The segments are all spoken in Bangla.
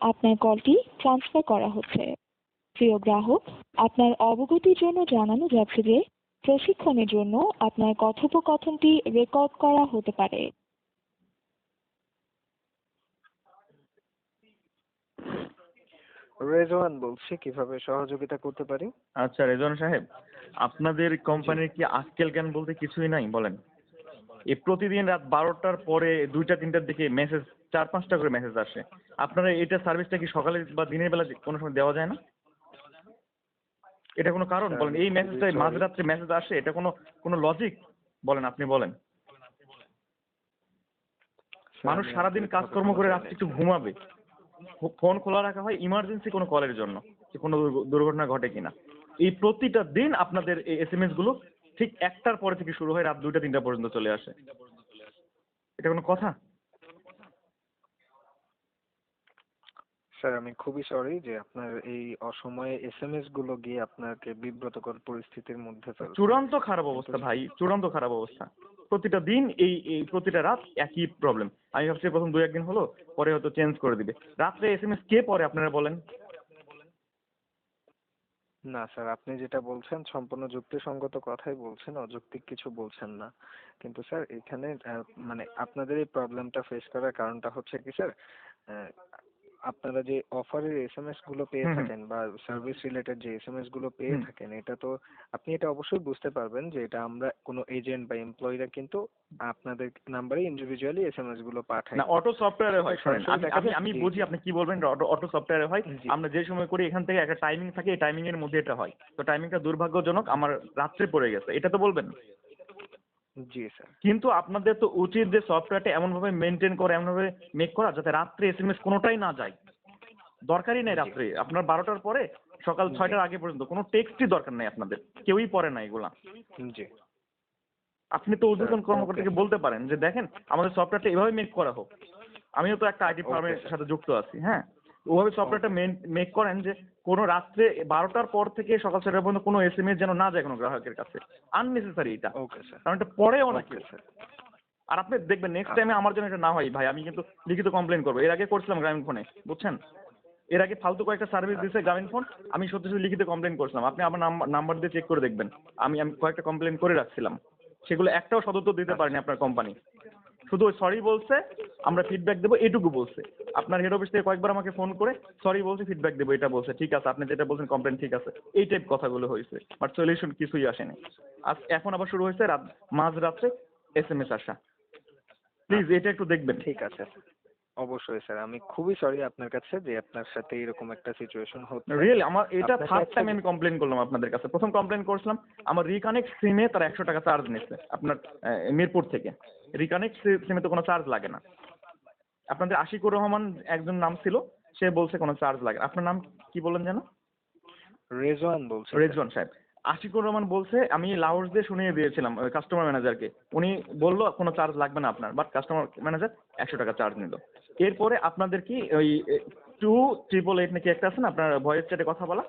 আপনার কলটি ট্রান্সফার করা হচ্ছে। প্রিয় গ্রাহক আপনার অবগতির জন্য জানানো যাচ্ছে যে প্রশিক্ষণের জন্য আপনার কথোপকথনটি রেকর্ড করা হতে পারে। রেজওয়ান বলছি কীভাবে সহযোগিতা করতে পারি? আচ্ছা রেজন সাহেব আপনাদের কোম্পানির কি আজকেল জ্ঞান বলতে কিছুই নাই? বলেন। এ প্রতিদিন রাত বারোটার পরে দুইটা তিনটার দিকে মেসেজ চার পাঁচটা করে মেসেজ আসে। আপনারা এটা সার্ভিসটা কি সকালে বা দিনের বেলা কোনো সময় দেওয়া যায় না? এটা কোনো কারণ? বলেন এই মেসেজটা মাঝরাত্রে মেসেজ আসে এটা কোনো কোনো লজিক বলেন আপনি বলেন। মানুষ সারাদিন কাজকর্ম করে রাত্রে একটু ঘুমাবে। ফোন খোলা রাখা হয় ইমার্জেন্সি কোনো কলের জন্য যে কোনো দুর্ঘ- দুর্ঘটনা ঘটে কিনা। এই প্রতিটা দিন আপনাদের এই এস এম এসগুলো ঠিক একটার পরে থেকে শুরু হয় রাত দুইটা তিনটা পর্যন্ত চলে আসে। এটা কোনো কথা? স্যার আমি খুবই সরি যে আপনার এই অসময়ে এসএমএসগুলো গিয়ে আপনাকে বিব্রতকর পরিস্থিতির মধ্যে ফেলছে। চূড়ান্ত খারাপ অবস্থা ভাই চূড়ান্ত খারাপ অবস্থা। প্রতিটা দিন এই এই প্রতিটা রাত একই প্রবলেম আমি ভাবছি প্রথম দুই একদিন হলো পরে হয়তো চেঞ্জ করে দিবে। রাত্রে এস এম এস কে পরে আপনারা বলেন? না স্যার আপনি যেটা বলছেন সম্পূর্ণ যুক্তিসঙ্গত কথাই বলছেন অযৌক্তিক কিছু বলছেন না। কিন্তু স্যার এখানে মানে আপনাদের এই প্রবলেমটা ফেস করার কারণটা হচ্ছে কি স্যার আপনারা যে অফারের এসএমএসগুলো পেয়ে হুম। থাকেন বা সার্ভিস রিলেটেড যে এসএমএসগুলো পেয়ে হুম। থাকেন এটা তো আপনি এটা অবশ্যই বুঝতে পারবেন যে এটা আমরা কোনো এজেন্ট বা এমপ্লয়িরা কিন্তু আপনাদের নাম্বারে ইন্ডিভিজুয়ালি এসএমএসগুলো পাঠায় না অটো সফটওয়্যারে হয় শোনেন সরাসরি আমি দেখা আমি যায় আমি জি। বুঝি আপনি কি বলবেন অটো অটো সফটওয়্যারে হয় জি। আমরা যে সময় করি এখান থেকে একটা টাইমিং থাকে এই টাইমিং এর মধ্যে এটা হয় তো টাইমিংটা দুর্ভাগ্যজনক আমার রাত্রে পড়ে গেছে এটা তো বলবেন জি স্যার। কিন্তু আপনাদের তো উচিত যে সফটওয়্যারটা এমনভাবে মেনটেন করে এমনভাবে মেক করা যাতে রাত্রে এসএমএস কোনোটাই না যায়। দরকারই নেই রাত্রে। আপনার বারোটার পরে সকাল ছয়টার আগে পর্যন্ত কোনো টেক্সটই দরকার নেই আপনাদের। কেউই পড়ে না এগুলা। জি। আপনি তো ঊর্ধ্বতন কর্মকর্তাকে বলতে পারেন যে দেখেন আমাদের সফটওয়্যারটা এভাবে মেক করা হোক। আমিও তো একটা আইটি ফার্মের সাথে যুক্ত আছি হ্যাঁ? ওভাবে সফটওয়্যারটা মেক করেন যে কোনো রাত্রে বারোটার পর থেকে সকাল ছয়টা পর্যন্ত কোনো এস এম এস যেন না যায় কোনো গ্রাহকের কাছে। আননেসেসারি এটা। ওকে স্যার কারণ এটা পরে অনেকে স্যার আর আপনি দেখবেন নেক্সট টাইমে আমার জন্য এটা না হয় ভাই আমি কিন্তু লিখিত কমপ্লেন করব। এর আগে করছিলাম গ্রামীণ ফোনে বুঝছেন? এর আগে ফালতু কয়েকটা সার্ভিস দিয়েছে গ্রামীণ ফোন আমি সত্যি সত্যি লিখিত কমপ্লেন করছিলাম। আপনি আমার নাম্বার দিয়ে চেক করে দেখবেন। আমি আমি কয়েকটা কমপ্লেন করে রাখছিলাম। সেগুলো একটাও সদুত্তর দিতে পারেনি আপনার কোম্পানি শুধু সরি বলছে আমরা ফিডব্যাক দেবো, এটুকু বলছে। আপনার হেড অফিস থেকে কয়েকবার আমাকে ফোন করে সরি বলছে ফিডব্যাক দেবো, এটা বলছে, ঠিক আছে, আপনি যেটা বলছেন কমপ্লেন ঠিক আছে। এই টাইপ কথাগুলো হয়েছে বাট সলিউশন কিছুই আসেনি। আজ এখন আবার শুরু হয়েছে রাত মাঝ রাত্রে এস এম এস আসা। প্লিজ এটা একটু দেখবেন। ঠিক আছে। অবশ্যই স্যার আমি খুবই সরি আপনার কাছে যে আপনার সাথে এরকম একটা সিচুয়েশন হচ্ছে। রিয়েলি আমার এটা একটা- টাইম আমি কমপ্লেন করলাম আপনাদের কাছে। প্রথম কমপ্লেন করছিলাম আমার রিকানেক্ট সিমে তারা একশো টাকা চার্জ নিচ্ছে আপনার মিরপুর থেকে। রিকানেক্ট সিমে তো কোনো চার্জ লাগে না। আপনাদের আশিকুর রহমান একজন নাম ছিল সে বলছে কোনো চার্জ লাগে। আপনার নাম কি বলেন যেন? রেজওয়ান বলছি রেজওয়ান সাহেব। আশিকুর রহমান বলছে আমি লাউড দিয়ে শুনিয়ে দিয়েছিলাম কাস্টমার ম্যানেজারকে উনি বলল কোনো চার্জ লাগবে না আপনার বাট কাস্টমার ম্যানেজার একশো টাকা চার্জ নিল। এরপরে আপনাদের কি ওই টু ট্রিপল এইট নাকি একটা আছে না আপনার ভয়েস চ্যাটে কথা বলা?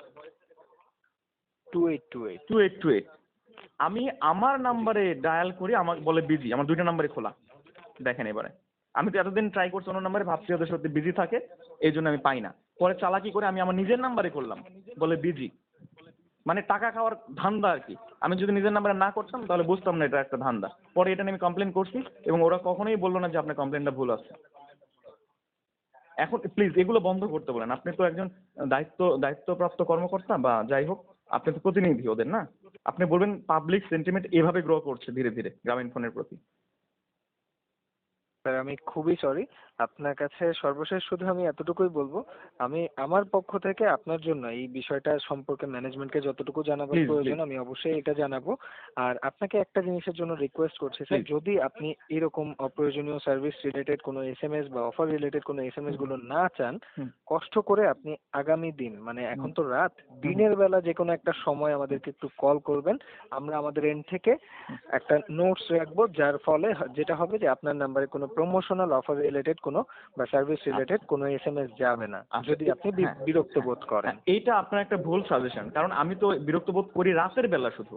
Two eight two eight two eight two eight আমি আমার নাম্বারে ডায়াল করি আমাকে বলে বিজি আমার দুইটা নাম্বারে খোলা। দেখেন এবারে। আমি তো এতদিন ট্রাই করছি অন্য নাম্বারে ভাবছি ওদের সত্যি বিজি থাকে এই জন্য আমি পাই না। পরে চালাকি করে আমি আমার নিজের নাম্বারে করলাম বলে বিজি মানে টাকা খাওয়ার ধান্দা আর কি। আমি যদি নিজের নাম্বারে না করতাম, তাহলে বুঝতাম না এটা একটা ধান্দা। পরে এটা নিয়ে আমি কমপ্লেন করছি এবং ওরা কখনোই বলল না যে আপনার কমপ্লেনটা ভুল আছে। এখন প্লিজ এগুলো বন্ধ করতে বলেন। আপনি তো একজন দায়িত্ব, দায়িত্বপ্রাপ্ত কর্মকর্তা বা যাই হোক, আপনি তো প্রতিনিধি ওদের, না? আপনি বলবেন পাবলিক সেন্টিমেন্ট এভাবে গ্রো করছে ধীরে ধীরে, গ্রামীণ ফোনের প্রতি। স্যার আমি খুবই সরি আপনার কাছে সর্বশেষ শুধু আমি এতটুকুই বলব আমি আমার পক্ষ থেকে আপনার জন্য এই বিষয়টা সম্পর্কে ম্যানেজমেন্টকে যতটুকু জানাবার প্রয়োজন আমি অবশ্যই এটা জানাব। আর আপনাকে একটা জিনিসের জন্য রিকোয়েস্ট করছি স্যার যদি আপনি এরকম অপ্রয়োজনীয় সার্ভিস রিলেটেড কোনো এসএমএস বা অফার রিলেটেড কোনো এসএমএসগুলো না চান কষ্ট করে আপনি আগামী দিন মানে এখন তো রাত দিনের বেলা যে কোনো একটা সময় আমাদেরকে একটু কল করবেন। আমরা আমাদের এন্ড থেকে একটা নোটস রাখব যার ফলে যেটা হবে যে আপনার নাম্বারে কোনো প্রমোশনাল অফার রিলেটেড কোনো বা সার্ভিস রিলেটেড কোনো এসএমএস যাবে না আচ্ছা। যদি আপনি হ্যাঁ। বিরক্ত বোধ করেন এটা এইটা আপনার একটা ভুল সাজেশন কারণ আমি তো বিরক্ত বোধ করি রাতের বেলা শুধু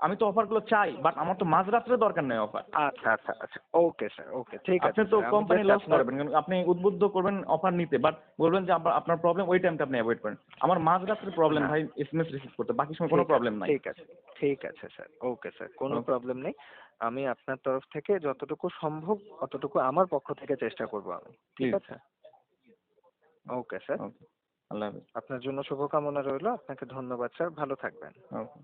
আমি তো অফারগুলো চাই বাট আমার তো মাঝরাত্রে দরকার নেই অফার আচ্ছা আচ্ছা আচ্ছা। ওকে স্যার ওকে ঠিক আছে আপনি তো কোম্পানি লস করবেন আপনি উদ্বুদ্ধ করবেন অফার নিতে বাট বলবেন যে আপনার- প্রবলেম ওই টাইমটা আপনি অ্যাভয়েড করেন। আমার মাঝরাত্রে প্রবলেম। ভাই এসএমএস রিসিভ করতে বাকি সময় কোনো প্রবলেম নাই। ঠিক আছে ঠিক আছে স্যার ওকে স্যার কোনো প্রবলেম নেই। আমি আপনার তরফ থেকে যতটুকু সম্ভব অতটুকু আমার পক্ষ থেকে চেষ্টা করব আমি। ঠিক আছে? ওকে স্যার আল্লাহ হাফেজ। আপনার জন্য শুভকামনা রইল। আপনাকে ধন্যবাদ স্যার ভালো থাকবেন। ওকে